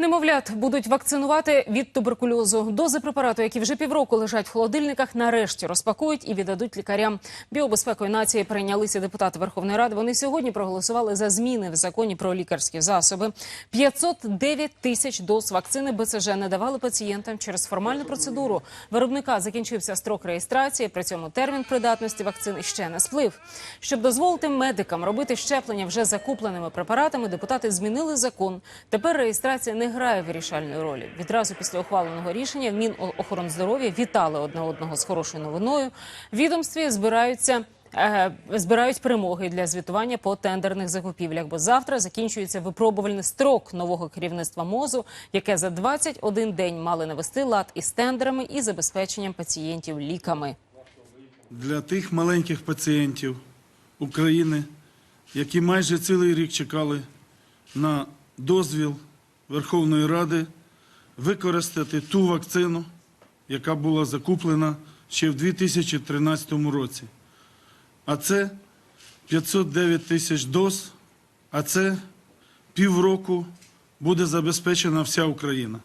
Немовлят будуть вакцинувати від туберкульозу. Дози препарату, які вже півроку лежать в холодильниках, нарешті розпакують і віддадуть лікарям. Біобезпекою нації прийнялися депутати Верховної Ради. Вони сьогодні проголосували за зміни в законі про лікарські засоби. 509 тисяч доз вакцини БЦЖ не давали пацієнтам через формальну процедуру. Виробника закінчився строк реєстрації. При цьому термін придатності вакцини ще не сплив. Щоб дозволити медикам робити щеплення вже закупленими препаратами, депутати змінили закон. Тепер реєстрація не грає вирішальної ролі. Відразу після ухваленого рішення в Мінохорондздоров'я вітали одне одного з хорошою новиною. Відомстві збираються. е, Збирають перемоги для звітування по тендерних закупівлях, бо завтра закінчується випробувальний строк нового керівництва МОЗу, яке за 21 день мали навести лад із тендерами і забезпеченням пацієнтів ліками. для тих маленьких пацієнтів України, які майже цілий рік чекали на дозвіл Верховної Ради використати ту вакцину, яка була закуплена ще в 2013 році. А це 509 тисяч доз, а це півроку буде забезпечена вся Україна.